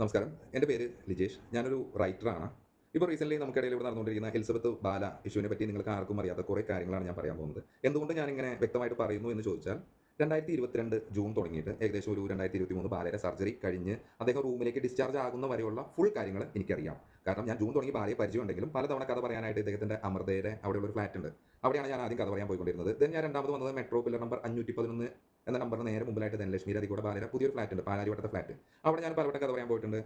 നമസ്കാരം. എന്റെ പേര് ലിജേഷ്. ഞാനൊരു റൈറ്ററാണ്. ഇപ്പോൾ റീസെന്റ്ലി നമുക്കിടയിൽ ഇവിടെ നടന്നുകൊണ്ടിരിക്കുന്ന എലിസബത്ത് ബാല ഇഷ്യൂവിനെ പറ്റി നിങ്ങൾക്ക് ആർക്കും അറിയാത്ത കുറേ കാര്യങ്ങളാണ് ഞാൻ പറയാൻ പോകുന്നത്. എന്തുകൊണ്ട് ഞാനിങ്ങനെ വ്യക്തമായിട്ട് പറയുന്നു എന്ന് ചോദിച്ചാൽ രണ്ടായിരത്തി ഇരുപത്തിരണ്ട് ജൂൺ തുടങ്ങിയിട്ട് ഏകദേശം ഒരു രണ്ടായിരത്തി ഇരുപത്തി മൂന്ന് ബാലയുടെ സർജറി കഴിഞ്ഞ് അദ്ദേഹം റൂമിലേക്ക് ഡിസ്ചാർജ് ആകുന്ന വരെയുള്ള ഫുൾ കാര്യങ്ങൾ എനിക്കറിയാം. കാരണം ഞാൻ ജൂൺ തുടങ്ങി ബാലയെ പരിചയമുണ്ടെങ്കിലും പലതവണ കഥ പറയാനായിട്ട് ഇദ്ദേഹത്തിന്റെ അമൃതയുടെ അവിടെയുള്ള ഒരു ഫ്ലാറ്റ് ഉണ്ട് അവിടെയാണ് ഞാൻ ആദ്യം കഥ പറയാൻ പോയിക്കൊണ്ടിരുന്നത്. ദെൻ ഞാൻ രണ്ടാമത് വന്നത് മെട്രോ പില്ലർ നമ്പർ അഞ്ഞൂറ്റി പതിനൊന്ന് എന്ന നമ്പറിന് നേരെ മുമ്പിലായിട്ട് ധനലക്ഷ്മി രതികൂടെ ബാലര പുതിയൊരു ഫ്ലാറ്റ് ഉണ്ട് പാലാരിവട്ടത്തെ ഫ്ലാറ്റ് അവിടെ ഞാൻ പലവട്ടം കഥ പറയാൻ പോയിട്ടുണ്ട്.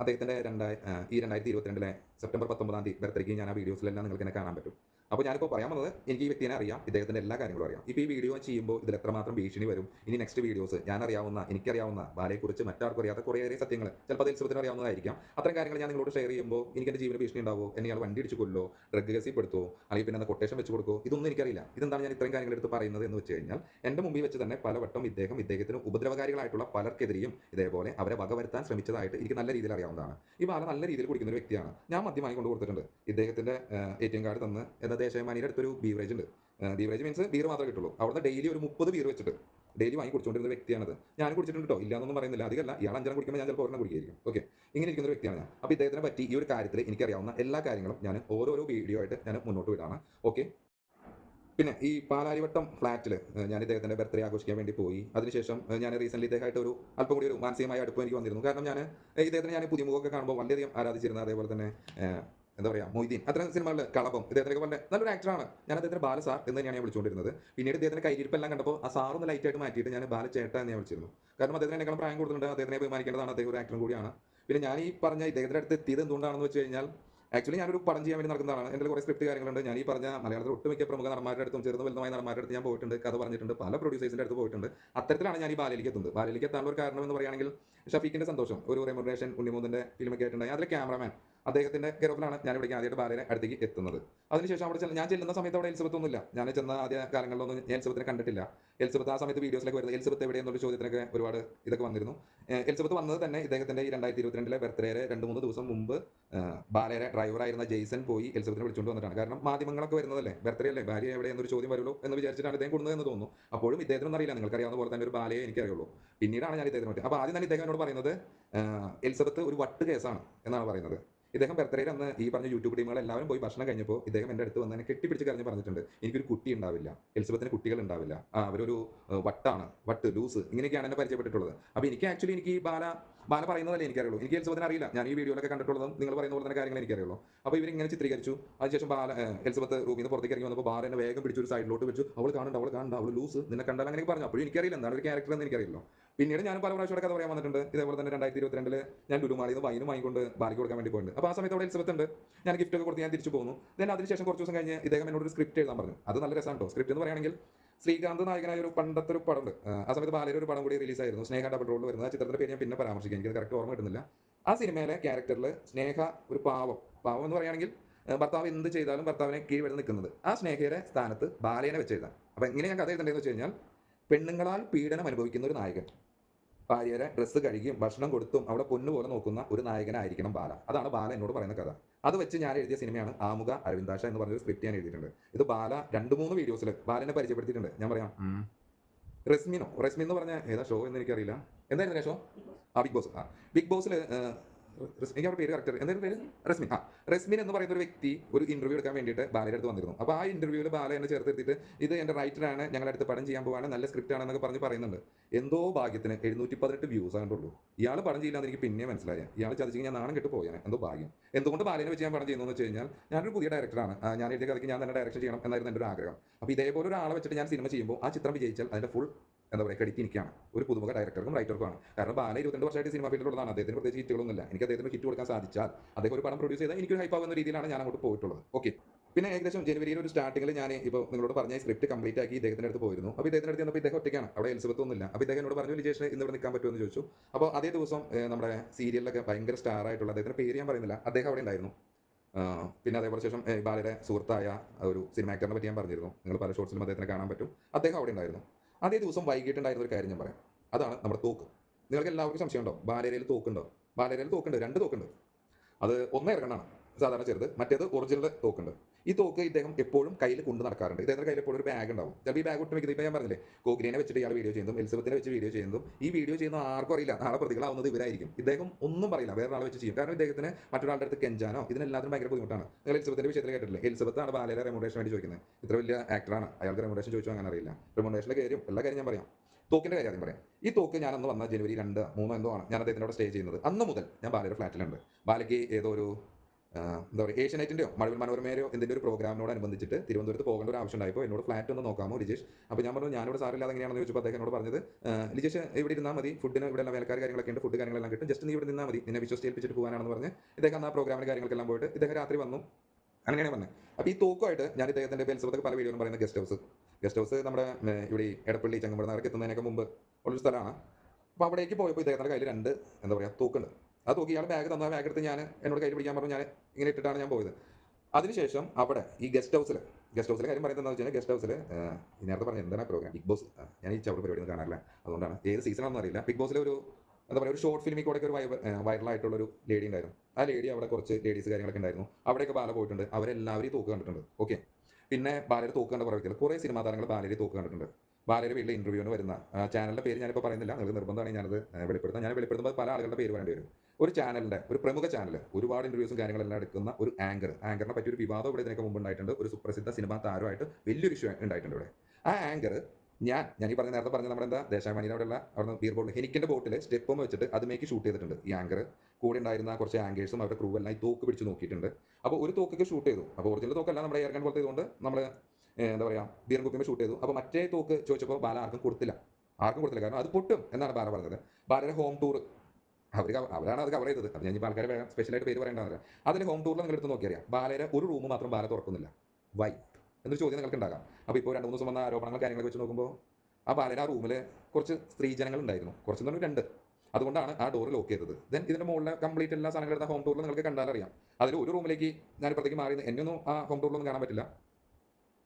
അദ്ദേഹത്തിന്റെ രണ്ടായി ഈ രണ്ടായിരത്തി ഇരുപത്തിരണ്ടിലെ സെപ്റ്റംബർ പത്തൊമ്പതാം തീയതി ബർത്ത്ഡേക്ക് ഞാൻ ആ വീഡിയോസിലെല്ലാം നിങ്ങൾക്ക് എന്നെ കാണാൻ പറ്റും. അപ്പോൾ ഞാനിപ്പോൾ പറയാൻ വന്നത് എനിക്ക് ഈ വ്യക്തിനെ അറിയാം ഇദ്ദേഹത്തിന്റെ എല്ലാ കാര്യങ്ങളും അറിയാം. ഇപ്പോൾ ഈ വീഡിയോ ചെയ്യുമ്പോൾ ഇതിൽ എത്രമാത്രം ഭീഷണി വരും? ഇനി നെക്സ്റ്റ് വീഡിയോസ് ഞാൻ അറിയാവുന്ന എനിക്കറിയാവുന്ന ബാലയെക്കുറിച്ച് മറ്റാർക്കും അറിയാത്ത കുറേയേറെ സത്യങ്ങൾ ചിലപ്പോൾ അത് എലിസബത്തിന് അറിയാവുന്നതായിരിക്കാം അത്തരം കാര്യങ്ങൾ ഞാൻ നിങ്ങളോട് ഷെയർ ചെയ്യുമ്പോൾ എനിക്ക് എന്റെ ജീവന ഭീഷണി ഉണ്ടാവോ? എന്നെ ഇയാൾ വണ്ടി ഇടിച്ച് കൊല്ലോ ഡ്രഗ് കസിപ്പെടുത്തോ അല്ലെങ്കിൽ പിന്നെ കൊട്ടേഷൻ വെച്ച് കൊടുക്കുമോ ഇതൊന്നും എനിക്കറിയില്ല. ഇതെന്താണ് ഞാൻ ഇത്രയും കാര്യങ്ങൾ എടുത്ത് പറയുന്നത് എന്ന് വെച്ച് കഴിഞ്ഞാൽ എന്റെ മുമ്പിൽ വെച്ച് തന്നെ പലവട്ടം ഇദ്ദേഹം ഇദ്ദേഹത്തിന് ഉപദ്രവകാരികളായിട്ടുള്ള പലർക്കെതിരെയും ഇതേപോലെ അവരെ വകവരുത്താൻ ശ്രമിച്ചതായിട്ട് എനിക്ക് നല്ല രീതിയിൽ അറിയാവുന്നതാണ്. ഈ ബാല നല്ല രീതിയിൽ കുടിക്കുന്ന ഒരു വ്യക്തിയാണ്. ഞാൻ മദ്യമായി കൊണ്ടുകൊടുത്തിട്ടുണ്ട് ഇദ്ദേഹത്തിന്റെ എ ടി എം കാർഡ് തന്ന് എന്താ ദേശമാനിയുടെ അടുത്തൊരു ബീവറേജ് ഉണ്ട്. ബീവറേജ് മീൻസ് ബീർ മാത്രമേ കിട്ടുള്ളൂ. അവിടുന്ന് ഡെയിലി ഒരു മുപ്പത് ബീർ വെച്ചിട്ട് ഡെയിലി വാങ്ങി കുടിച്ചുകൊണ്ടിരുന്ന വ്യക്തിയാണത്. ഞാൻ കുടിച്ചിട്ടുണ്ട് കേട്ടോ ഇല്ലാന്നൊന്നും പറയുന്നില്ല. അധികമല്ല. ഇയാൾ അഞ്ചെണ്ണം കുടിക്കുമ്പോൾ ഞാൻ ചിലപ്പോൾ ഒരെണ്ണം കുടിക്കുകയായിരിക്കും ഓക്കെ ഇങ്ങനെ ഇരിക്കുന്ന ഒരു വ്യക്തിയാണ് ഞാൻ. അപ്പോൾ ഇദ്ദേഹത്തിനെ പറ്റി ഈ ഒരു കാര്യത്തിൽ എനിക്കറിയാവുന്ന എല്ലാ കാര്യങ്ങളും ഞാൻ ഓരോരോ വീഡിയോ ആയിട്ട് ഞാൻ മുന്നോട്ട് വിടാണ്. ഓക്കെ പിന്നെ ഈ പാലാരിവട്ടം ഫ്ലാറ്റിൽ ഞാൻ ഇദ്ദേഹത്തിന്റെ ബർത്ത്ഡേ ആഘോഷിക്കാൻ വേണ്ടി പോയി. അതിനുശേഷം ഞാൻ റീസെന്റ് ഇദ്ദേഹമായിട്ട് ഒരു അല്പം കൂടി ഒരു മാനസികമായ അടുപ്പം എനിക്ക് വന്നിരുന്നു. കാരണം ഞാൻ ഇദ്ദേഹത്തിന് ഞാൻ പുതിയ മുഖമൊക്കെ കാണുമ്പോൾ വളരെയധികം ആരാധിച്ചിരുന്നു അതേപോലെ തന്നെ എന്താ പറയുക മൊയ്തീൻ. അത്ര സിനിമകളിൽ കളപ്പം ഇദ്ദേഹത്തിനൊക്കെ വളരെ നല്ലൊരു ആക്ടറാണ് ഞാൻ അദ്ദേഹത്തിന് ബാല സാർ എന്ന് തന്നെയാണ് ഞാൻ വിളിച്ചുകൊണ്ടിരുന്നത്. പിന്നീട് ഇദ്ദേഹത്തിന്റെ കയ്യിരിപ്പെല്ലാം കണ്ടപ്പോൾ ആ സാറൊന്ന് ലൈറ്റ് ലൈറ്റായിട്ട് മാറ്റിയിട്ട് ഞാൻ ബാല ചേട്ട എന്ന് ഞാൻ വിളിച്ചിരുന്നു. കാരണം അദ്ദേഹത്തിന് എന്നെക്കാളും പ്രായം കൊടുത്തിട്ടുണ്ട് അദ്ദേഹത്തിനെ ബഹുമാനിക്കേണ്ടതാണ് അദ്ദേഹം ഒരു ആക്ടറും കൂടിയാണ്. പിന്നെ ഞാൻ ഈ പറഞ്ഞ ഇദ്ദേഹത്തിന്റെ അടുത്ത് എത്തിയത് എന്തുകൊണ്ടാണെന്ന് വെച്ച് കഴിഞ്ഞാൽ ആക്ച്വലി ഞാനൊരു പടം ചെയ്യാൻ വേണ്ടി നടക്കുന്നതാണ്. എന്റെ കുറേ സ്ക്രിപ്റ്റ് കാര്യങ്ങളുണ്ട്. ഞാൻ ഈ പറഞ്ഞ മലയാളത്തിൽ ഒട്ടുമിക്ക പ്രമുഖ നടന്മാരുടെ അടുത്തും ചെറുതും വലുതുമായ നടന്മാരുടെ അടുത്ത് ഞാൻ പോയിട്ടുണ്ട്. കഥ പറഞ്ഞിട്ടുണ്ട്. പല പ്രൊഡ്യൂസേഴ്സിന്റെ അടുത്ത് പോയിട്ടുണ്ട്. അത്തരത്തിലാണ് ഞാൻ ഈ ബാലയിലേക്ക് എത്തുന്നത്. ബാലയിലേക്ക് എത്താനുള്ള ഒരു കാരണം എന്ന് പറയുകയാണെങ്കിൽ ഷഫീഖിന്റെ സന്തോഷം ഒരു റെമുറേഷൻ ഉണ്ണിമൂന്നിന്റെ ഫിലിമൊക്കെ ആയിട്ടുണ്ടായി. അതിലെ ക്യാമറമാൻ അദ്ദേഹത്തിന്റെ കെയറോഫിലാണ് ഞാൻ ഇവിടേക്ക് ആദ്യത്തെ ബാലയുടെ അടുത്തേക്ക് എത്തുന്നത്. അതിനുശേഷം അവിടെ ഞാൻ ചെല്ലുന്ന സമയത്ത് അവിടെ എൽസബത്ത് ഒന്നുമില്ല. ഞാൻ ചെന്ന ആദ്യ കാലങ്ങളിലൊന്നും ഞാൻ എലിസബത്തിനെ കണ്ടിട്ടില്ല. എൽസബത്ത് ആ സമയത്ത് വീഡിയോസിലൊക്കെ വരുന്നത് എൽസബത്ത് എവിടെ എവിടെയെന്നുള്ള ചോദ്യത്തിനൊക്കെ ഒരുപാട് ഇതൊക്കെ വന്നിരുന്നു. എൽസബത്ത് വന്നത് തന്നെ ഇദ്ദേഹത്തിന്റെ ഈ രണ്ടായിരത്തി ഇരുപത്തിരണ്ടിലെ ബർത്ത്ഡേയുടെ രണ്ട് മൂന്ന് ദിവസം മുമ്പ് ബാലയുടെ ഡ്രൈവറായിരുന്ന ജെയ്സൺ പോയി എൽസബത്തിനെ വിളിച്ചുകൊണ്ട് വന്നിട്ടാണ്. കാരണം മാധ്യമങ്ങളൊക്കെ വരുന്നതല്ലേ? ബർത്ത്ഡേ അല്ലേ? ഭാര്യ എവിടെ എന്നൊരു ചോദ്യം വരുള്ളൂ എന്ന് വിചാരിച്ചിട്ടാണ് ഇദ്ദേഹം കൊണ്ടുവന്ന് തോന്നുന്നു. അപ്പോഴും ഇദ്ദേഹത്തിനൊന്നും അറിയില്ല. നിങ്ങൾക്കറിയാവുന്ന പോലെ തന്നെ ഒരു ബാലയെ എനിക്കറിയുള്ളൂ. പിന്നീടാണ് ഞാൻ ഇദ്ദേഹത്തിന് അപ്പോൾ ആദ്യം തന്നെ ഇദ്ദേഹം എന്നോട് പറയുന്നത് എലിസബത്ത് ഒരു വട്ട് കേസാണ് എന്നാണ് പറയുന്നത്. ഇദ്ദേഹം ബർത്ത്ഡേയിൽ അന്ന് ഈ പറഞ്ഞ യൂട്യൂബ് ടീമുകൾ എല്ലാവരും പോയി ഭക്ഷണം കഴിഞ്ഞപ്പോൾ ഇദ്ദേഹം എന്റെ അടുത്ത് വന്ന് എന്നെ കെട്ടിപ്പിടിച്ച് കരഞ്ഞ് പറഞ്ഞിട്ടുണ്ട്. എനിക്കൊരു കുട്ടി ഉണ്ടാവില്ല എലിസബത്തിന് കുട്ടികൾ ഉണ്ടാവില്ല. അവരൊരു വട്ടാണ് വട്ട് ലൂസ് ഇങ്ങനെയൊക്കെയാണ് എന്നെ പരിചയപ്പെട്ടിട്ടുള്ളത്. അപ്പോൾ എനിക്ക് ആക്ച്വലി എനിക്ക് ഈ ബാല ബാല പറയുന്നതല്ലേ എനിക്കറിയുള്ളൂ. എനിക്ക് എലിസബത്തിനെ അറിയില്ല. ഞാൻ ഈ വീഡിയോയിലൊക്കെ കണ്ടിട്ടുള്ളതും നിങ്ങൾ പറയുന്ന പോലെ തന്നെ കാര്യങ്ങൾ എനിക്കറിയുള്ളൂ. അപ്പോൾ ഇവരിങ്ങനെ ചിത്രീകരിച്ചു. അതിനുശേഷം ബാല എലിസബത്ത് റൂമിൽ നിന്ന് പുറത്തേക്ക് ഇറങ്ങി വന്നപ്പോൾ ബാല എന്നെ വേഗം പിടിച്ച് ഒരു സൈഡിലോട്ട് വെച്ചു. അവൾ കാണണ്ട അവൾ കാണണ്ട അവൾ ലൂസ് നിന്നെ കണ്ടാൽ അങ്ങനെ പറഞ്ഞു. അപ്പോഴും എനിക്കറിയില്ല എന്താണ് ഒരു ക്യാരക്ടർ എന്ന് എനിക്കറിയില്ലോ. പിന്നീട് ഞാൻ പല പ്രാവശ്യം കഥ പറയാൻ വന്നിട്ടുണ്ട്. ഇതേപോലെ തന്നെ രണ്ടായിരത്തി ഇരുപത്തിരണ്ടിൽ ഞാൻ ലുലുമാളിയിൽ നിന്ന് വൈനും വാങ്ങിക്കൊണ്ട് ബാലിക്ക് കൊടുക്കാൻ വേണ്ടി പോയിട്ടുണ്ട്. അപ്പോൾ ആ സമയത്ത് അവിടെ എലിസബത്ത് ഉണ്ട്. ഞാൻ ഗിഫ്റ്റ് ഒക്കെ കൊടുത്ത് ഞാൻ തിരിച്ചു പോകുന്നു ദെൻ അതിനുശേഷം കുറച്ച് ദിവസം കഴിഞ്ഞ് ഇദ്ദേഹം എന്നോട് ഒരു സ്ക്രിപ്റ്റ് എഴുതാൻ പറഞ്ഞു. അത് നല്ല രസമാണ് കേട്ടോ. സ്ക്രിപ്റ്റ് എന്ന് പറയുകയാണെങ്കിൽ ശ്രീകാന്ത് നായകനായ ഒരു പണ്ടത്തെ ഒരു പടമുണ്ട്. ആ, സമയത്ത് ബാലയുടെ ഒരു പടം കൂടി റിലീസായിരുന്നു. സ്നേഹ ഡബിൾ റോളിൽ വരുന്നത്. ആ ചിത്രത്തിന്റെ പേര് ഞാൻ പിന്നെ പരാമർശിക്കാം. എനിക്ക് കറക്റ്റ് ഓർമ്മ കിട്ടുന്നില്ല. ആ സിനിമയിലെ ക്യാരക്ടറിൽ സ്നേഹ ഒരു പാവം. പാവം എന്ന് പറയുകയാണെങ്കിൽ ഭർത്താവ് എന്ത് ചെയ്താലും ഭർത്താവിനെ കീഴ്വഴി നിൽക്കുന്നത്. ആ സ്നേഹയുടെ സ്ഥാനത്ത് ബാലേനെ വെച്ച് എഴുതാം. അപ്പോൾ എങ്ങനെ ഞാൻ കഥ എഴുതേണ്ടതെന്ന് വെച്ച് കഴിഞ്ഞാൽ പെണ്ണുങ്ങളാൽ പീഡനം അനുഭവിക്കുന്ന ഒരു നായകൻ. ഭാര്യയുടെ ഡ്രസ്സ് കഴുകിയും ഭക്ഷണം കൊടുത്തും അവിടെ പൊന്നു പോലെ നോക്കുന്ന ഒരു നായകനായിരിക്കണം ബാല. അതാണ് ബാല എന്നോട് പറയുന്ന കഥ. അത് വെച്ച് ഞാൻ എഴുതിയ സിനിമയാണ് ആമുഖ അരവിന്ദാശ എന്ന് പറഞ്ഞൊരു സ്ക്രിപ്റ്റ് ഞാൻ എഴുതിയിട്ടുണ്ട്. ഇത് ബാല രണ്ട് മൂന്ന് വീഡിയോസിൽ ബാലനെ പരിചയപ്പെടുത്തിയിട്ടുണ്ട്. ഞാൻ പറയാം. റെസ്മിനോ? റെസ്മിൻ എന്ന് പറഞ്ഞ ഏതാ ഷോ എന്ന് എനിക്കറിയില്ല. എന്തായിരുന്നു ഷോ ആ ബിഗ് ബോസ് ആ ബിഗ് ബോസിൽ എനിക്ക് അവരുടെ പേര് കറക്റ്റ് എന്തായിരുന്നു പേര്? റസ്മിൻ. ആ റസ്മിൻ എന്ന് പറയുന്ന ഒരു വ്യക്തി ഒരു ഇന്റർവ്യൂ എടുക്കാൻ വേണ്ടിയിട്ട് ബാലയുടെ അടുത്ത് വന്നിരുന്നു. അപ്പോൾ ആ ഇന്റർവ്യൂവിൽ ബാല എന്നെ ചേർത്തെടുത്തിട്ട് ഇത് എന്റെ റൈറ്ററാണ് ഞങ്ങളുടെ അടുത്ത് പടം ചെയ്യാൻ പോവാണ് നല്ല സ്ക്രിപ്റ്റ് ആണെന്നൊക്കെ പറഞ്ഞ് പറയുന്നുണ്ട്. എന്തോ ഭാഗ്യത്തിന് എഴുന്നൂറ്റി പതിനെട്ട് വ്യൂസ് ആണ്ടുള്ളൂ ഇയാൾ പടം ചെയ്യില്ലാന്ന് എനിക്ക് പിന്നെ മനസ്സിലായി. ഇയാൾ ചതിച്ച് ഞാൻ നാണം കെട്ട് പോയാൽ എന്തോ ഭാഗ്യം. എന്തുകൊണ്ട് ബാലിനെ വെച്ച് ഞാൻ പടം ചെയ്യുന്നു എന്ന് വെച്ച് കഴിഞ്ഞാൽ ഞാനൊരു പുതിയ ഡയറക്ടറാണ് ഞാൻ എഴുതിയ കഥയ്ക്ക് ഞാൻ തന്നെ ഡയറക്ഷൻ ചെയ്യണം എന്നായിരുന്നു എന്റെ ഒരു ആഗ്രഹം. അപ്പോൾ ഇതേപോലെ ഒരാളെ വെച്ചിട്ട് ഞാൻ സിനിമ ചെയ്യുമ്പോൾ ആ ചിത്രം വിജയിച്ചാൽ അതിന്റെ ഫുൾ എന്താ പറയുക ക്രെഡിറ്റ് എനിക്കാണ്. ഒരു പുതുമുഖ ഡയറക്ടർക്കും റൈറ്റർക്കും ആണ്. കാരണം ബാല ഇരുപത്തിരണ്ട് വർഷമായിട്ട് സിനിമ ഫീൽഡിലുള്ളതാണ് അദ്ദേഹത്തിന് പ്രത്യേകിച്ച് ഹിറ്റുകളൊന്നുമില്ല എനിക്ക് അദ്ദേഹത്തിന് ഹിറ്റ് കൊടുക്കാൻ സാധിച്ചാൽ അദ്ദേഹം ഒരു പടം പ്രൊഡ്യൂസ് ചെയ്താൽ എനിക്കൊരു ഹൈപ്പ് ആവുന്ന രീതിയിലാണ് ഞാൻ അങ്ങോട്ട് പോയിട്ടുള്ളത്. ഓക്കെ പിന്നെ ഏകദേശം ജനുവരിയിൽ ഒരു സ്റ്റാർട്ടിങ്ങിൽ ഞാൻ ഇപ്പോൾ നിങ്ങളോട് പറഞ്ഞ സ്ക്രിപ്റ്റ് കംപ്ലീറ്റ് ആക്കി ഇദ്ദേഹത്തിന്റെ അടുത്ത് പോയിരുന്നു. അപ്പോൾ ഇദ്ദേഹത്തിന്റെ അടുത്ത് ചെന്നപ്പോൾ ഇദ്ദേഹം ഒറ്റയ്ക്കാണ്. അവിടെ എലിസബത്ത് ഒന്നുമില്ല. അപ്പോൾ ഇദ്ദേഹം എന്നോട് പറഞ്ഞു ലിജേഷ് ഇന്ന് ഇവിടെ നിൽക്കാൻ പറ്റുമെന്ന് ചോദിച്ചു. അപ്പോൾ അതേ ദിവസം നമ്മുടെ സീരിയലിലൊക്കെ ഭയങ്കര സ്റ്റാർ ആയിട്ടുള്ള അദ്ദേഹത്തിന്റെ പേര് ഞാൻ പറയുന്നില്ല അദ്ദേഹം അവിടെ ഉണ്ടായിരുന്നു. പിന്നെ അതേപോലെ ശേഷം ബാലയുടെ സുഹൃത്തായ ഒരു സിനിമ ആക്ടറിനെ പറ്റി ഞാൻ പറഞ്ഞിരുന്നു. നിങ്ങൾ പല ഷോർട്സിലും അദ്ദേഹത്തിനെ കാണാൻ പറ്റും. അദ്ദേഹം അവിടെ ഉണ്ടായിരുന്നു. അതേ ദിവസം വൈകിട്ടുണ്ടായിരുന്ന ഒരു കാര്യം ഞാൻ പറയാം. അതാണ് നമ്മുടെ തോക്ക്. നിങ്ങൾക്ക് എല്ലാവർക്കും സംശയമുണ്ടോ? ബാലേരയിൽ തോക്കുണ്ടോ? ബാലേരയിൽ തോക്കുണ്ട്. രണ്ട് തോക്കുണ്ട്. അത് ഒന്നേ ഇറങ്ങണമാണ് സാധാരണ ചെറുത് മറ്റേത് ഒറിജിനൽ തോക്കുണ്ട്. ഈ തോക്ക് ഇദ്ദേഹം എപ്പോഴും കയ്യിൽ കൊണ്ടു നടക്കാറുണ്ട്. ഇദ്ദേഹം കയ്യിൽ എപ്പോഴും ഒരു ബാഗ് ഉണ്ടാവും? ചിലപ്പോൾ ഈ ബാഗ് ഒട്ടും വെക്കുന്നത് ഇപ്പം ഞാൻ പറഞ്ഞില്ലേ കോഗ്രീനെ വെച്ചിട്ട് ഇയാൾ വീഡിയോ ചെയ്യുന്നു എലിസബത്തിനെ വെച്ച് വീഡിയോ ചെയ്യുന്നു ഈ വീഡിയോ ചെയ്യുന്ന ആർക്കും അറിയില്ല. നാളെ പ്രതികളാവുന്നത് ഇവരായിരിക്കും. ഇദ്ദേഹം ഒന്നും പറയില്ല. വേറെ ആളെ വെച്ച് ചെയ്യും. കാരണം ഇദ്ദേഹത്തിന് മറ്റൊരാളുടെ അടുത്ത് കെഞ്ചാനോ ഇതിനെല്ലാത്തിനും ഭയങ്കര ബുദ്ധിമുട്ടാണ്. നിങ്ങൾ എലിസബത്തിന്റെ വിഷയത്തിൽ കേട്ടിട്ടില്ലേ? എലിസബത്ത് ആണ് ബാലയുടെ റെമോഡേഷൻ വേണ്ടി ചോദിക്കുന്നത്. ഇത്ര വലിയ ആക്ടറാണ് അയാൾക്ക് റെമോഡേഷൻ ചോദിച്ചു അങ്ങനെ അറിയില്ല. റെമോഡേഷന്റെ കാര്യം എല്ലാ കാര്യം ഞാൻ പറയാം. തോക്കിന്റെ കാര്യം പറയാം. ഈ തോക്ക് ഞാൻ അന്ന് വന്ന ജനുവരി രണ്ട് മൂന്നോ എന്തോ ആണ് ഞാൻ അദ്ദേഹത്തിനോട് സ്റ്റേ ചെയ്യുന്നത്. അന്ന് മുതൽ ഞാൻ ബാലയുടെ ഫ്ലാറ്റിലുണ്ട് ബാലയ്ക്ക് ഏതോ ഒരു എന്താ പറയുക ഏഷ്യനൈറ്റിന്റെയോ മഴവിൽ മനോരമയോ എന്തിന്റെ ഒരു പ്രോഗ്രാമിനോട് അനുബന്ധിച്ചിട്ട് തിരുവനന്തപുരത്ത് പോകേണ്ട ഒരു ആവശ്യം ഉണ്ടായപ്പോൾ എന്നോട് ഫ്ലാറ്റ് ഒന്ന് നോക്കാമോ ലിജേഷ്? അപ്പോൾ ഞാൻ പറഞ്ഞു ഞാനിവിടെ സാറില്ലാതെ എങ്ങനെയാണെന്ന് ചോദിച്ചപ്പോൾ അദ്ദേഹം എന്നോട് പറഞ്ഞത് ലിജേഷ് ഇവിടെ ഇരുന്നാൽ മതി? ഫുഡിന് ഇവിടെ എല്ലാം വേലക്കാർ കാര്യങ്ങളൊക്കെ ഉണ്ട് ഫുഡ് കാര്യങ്ങളെല്ലാം കിട്ടും. ജസ്റ്റ് നീ ഇവിടെ നിന്നാൽ മതി. നിന്നെ വിശ്വസിച്ച് ഏൽപ്പിച്ചിട്ട് പോകാനാണെന്ന് പറഞ്ഞ് ഇദ്ദേഹം ആ പ്രോഗ്രാമിന് കാര്യങ്ങളെല്ലാം പോയിട്ട് ഇദ്ദേഹം രാത്രി വന്നു. അങ്ങനെയാണ് പറഞ്ഞത്. അപ്പോൾ ഈ തോക്കുമായിട്ട് ഞാൻ ഇദ്ദേഹത്തിന്റെ ബെൽസബത്തൊക്കെ പല വീഡിയോയിലും പറയുന്ന ഗസ്റ്റ് ഹൗസ്. ഗസ്റ്റ് ഹൗസ് നമ്മുടെ ഇവിടെ എടപ്പള്ളി ചങ്ങമ്പുറ നഗരക്ക് എത്തുന്നതിനൊക്കെ മുമ്പ് ഉള്ളൊരു സ്ഥലമാണ്. അപ്പോൾ അവിടേക്ക് പോയപ്പോൾ ഇദ്ദേഹത്തിന്റെ കയ്യിൽ രണ്ട് എന്താ പറയുക തൂക്കുണ്ട്. ആ നോക്കി ഇയാൾ ബാഗ് തന്ന ബാഗ് എടുത്ത് ഞാൻ എന്നോട് കയ്യിൽ പിടിക്കാൻ പറഞ്ഞു ഞാൻ ഇങ്ങനെ ഇട്ടിട്ടാണ് ഞാൻ പോയത്. അതിനുശേഷം അവിടെ ഈ ഗസ്റ്റ് ഹൗസിൽ ഗസ്റ്റ് ഹൗസിലെ കാര്യം പറയുന്നത് എന്താണെന്ന് വെച്ചാൽ ഗസ്റ്റ് ഹൗസിൽ നേരത്തെ പറഞ്ഞ എന്താണ് പ്രോഗ്രാം ബിഗ് ബോസ് ഞാൻ ഈ ചവിട് പരിപാടി കാണാറില്ല. അതുകൊണ്ടാണ് ഏത് സീസണാണെന്ന് അറിയില്ല. ബിഗ് ബോസിലെ ഒരു എന്താ പറയുക ഒരു ഷോർട്ട് ഫിലിമിൽ കൂടെ ഒരു വൈറലായിട്ടുള്ള ഒരു ലേഡി ഉണ്ടായിരുന്നു. ആ ലേഡി അവിടെ കുറച്ച് ലേഡീസ് കാര്യങ്ങളൊക്കെ ഉണ്ടായിരുന്നു. അവിടെയൊക്കെ ബാല പോയിട്ടുണ്ട്. അവരെല്ലാവരും തോക്ക് കണ്ടിട്ടുണ്ട്. ഓക്കെ പിന്നെ ബാലയുടെ തോക്ക് കണ്ട കുറേ വ്യക്തികൾ കുറേ സിനിമാ താരങ്ങൾ ബാലയുടെ തോക്ക് കണ്ടിട്ടുണ്ട്. ബാലയുടെ വീട്ടിൽ ഇന്റർവ്യൂവിന് വരുന്ന ചാനലിന്റെ പേര് ഞാനിപ്പോൾ പറയുന്നില്ല. നിങ്ങൾക്ക് നിർബന്ധമാണ് ഞാനത് വെളിപ്പെടുത്താം. ഞാൻ വെളിപ്പെടുത്തുമ്പോൾ പല ആളുകളുടെ പേര് പറയേണ്ടി വരും. ഒരു ചാനലിന്റെ ഒരു പ്രമുഖ ചാനൽ ഒരുപാട് ഇന്റർവ്യൂസും കാര്യങ്ങളെല്ലാം എടുക്കുന്ന ഒരു ആങ്കർ ആങ്കറിനെ പറ്റി ഒരു വിവാദം ഇവിടെ ഇതിനൊക്കെ മുമ്പ് ഉണ്ടായിട്ടുണ്ട് ഒരു സുപ്രസിദ്ധ സിനിമാ താരമായിട്ട് വലിയൊരു ഇഷ്യൂ ഉണ്ടായിട്ടുണ്ട് ഇവിടെ. ആ ആങ്കർ ഞാൻ ഞാൻ ഈ പറഞ്ഞ നേരത്തെ പറഞ്ഞ നമ്മുടെ എന്താ ദേശാമാനിയുടെ അവിടെയുള്ള അവിടെ ബീർ ബോട്ടിൽ ഹെനിക്കിന്റെ ബോട്ടിൽ സ്റ്റെപ്പും വെച്ചിട്ട് അതുമേക്ക് ഷൂട്ട് ചെയ്തിട്ടുണ്ട് ഈ ആങ്കർ കൂടെ ഉണ്ടായിരുന്ന കുറച്ച് ആങ്കേഴ്സും അവരുടെ ക്രൂ എല്ലാം ഈ തോക്ക് പിടിച്ച് നോക്കിയിട്ടുണ്ട്. അപ്പോൾ ഒരു തോക്കൊക്കെ ഷൂട്ട് ചെയ്തു. അപ്പോൾ ഒറിജിനൽ തോക്കല്ല നമ്മുടെ എയർഗൺ പോലത്തെ ഇതുകൊണ്ട് നമ്മൾ എന്താ പറയുക ബീർ കുപ്പിയുമ്പോൾ ഷൂട്ട് ചെയ്തു. അപ്പോൾ മറ്റേ തോക്ക് ചോദിച്ചപ്പോൾ ബാല ആർക്കും കൊടുത്തില്ല. ആർക്കും കൊടുത്തില്ല. കാരണം അത് പൊട്ടും എന്നാണ് ബാല പറഞ്ഞത്. ബാലയുടെ ഹോം ടൂർ അവർ അവരാണ് അത് കവർ ചെയ്തത്. അത് ഞാൻ ഇപ്പോൾ ആൾക്കാരെ സ്പെഷ്യലായിട്ട് പേര് പറയേണ്ടതല്ല അതിൽ ഹോം ടൂറിൽ നിങ്ങൾ എടുത്ത് നോക്കിയറിയാം ബാലയുടെ ഒരു റൂം മാത്രം ബാല തുറക്കുന്നില്ല. വൈ എന്നൊരു ചോദ്യം നിങ്ങൾക്ക് ഉണ്ടാകാം. അപ്പോൾ ഇപ്പോൾ രണ്ട് മൂന്ന് ദിവസം വന്ന ആരോപണങ്ങൾ കാര്യങ്ങളൊക്കെ വെച്ച് നോക്കുമ്പോൾ ആ ബാലയുടെ ആ റൂമിൽ കുറച്ച് സ്ത്രീജനങ്ങൾ ഉണ്ടായിരുന്നു. കുറച്ച് എന്ന് രണ്ട്. അതുകൊണ്ടാണ് ആ ഡോർ ലോക്ക് ചെയ്തത്. ദെൻ ഇതിന്റെ മുകളിലെ കംപ്ലീറ്റ് എല്ലാ സാധനങ്ങളും എടുത്ത ഹോം ടൂറിൽ നിങ്ങൾക്ക് കണ്ടാലറിയാം അതിൽ ഒരു റൂമിലേക്ക് ഞാൻ ഇപ്പോഴത്തേക്ക് മാറി എന്നൊന്നും ആ ഹോം ടൂറിലൊന്നും കാണാൻ പറ്റില്ല.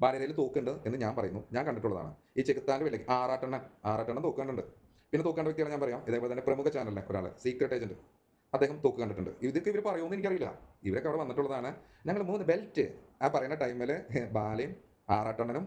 ബാലരയിൽ തോക്കുണ്ട് എന്ന് ഞാൻ പറയുന്നു. ഞാൻ കണ്ടിട്ടുള്ളതാണ്. ഈ ചെക്കുത്താന്റെ വിലയ്ക്ക് ആറാട്ടെണ്ണം ആറാട്ടെണ്ണം തോക്ക് കണ്ടിട്ടുണ്ട് പിന്നെ തോക്കേണ്ട വ്യക്തിയാണ് ഞാൻ പറയാം. ഇതേപോലെ തന്നെ പ്രമുഖ ചാനലിലെ ഒരാൾ സീക്രട്ട് ഏജന്റ് അദ്ദേഹം തോക്ക് കണ്ടിട്ടുണ്ട്. ഇതൊക്കെ ഇവർ പറയുമെന്ന് എനിക്കറിയില്ല. ഇവരൊക്കെ അവിടെ വന്നിട്ടുള്ളതാണ്. ഞങ്ങൾ മൂന്ന് ബെൽറ്റ് ആ പറയുന്ന ടൈമിൽ ബാലയും ആറാട്ടണ്ണനും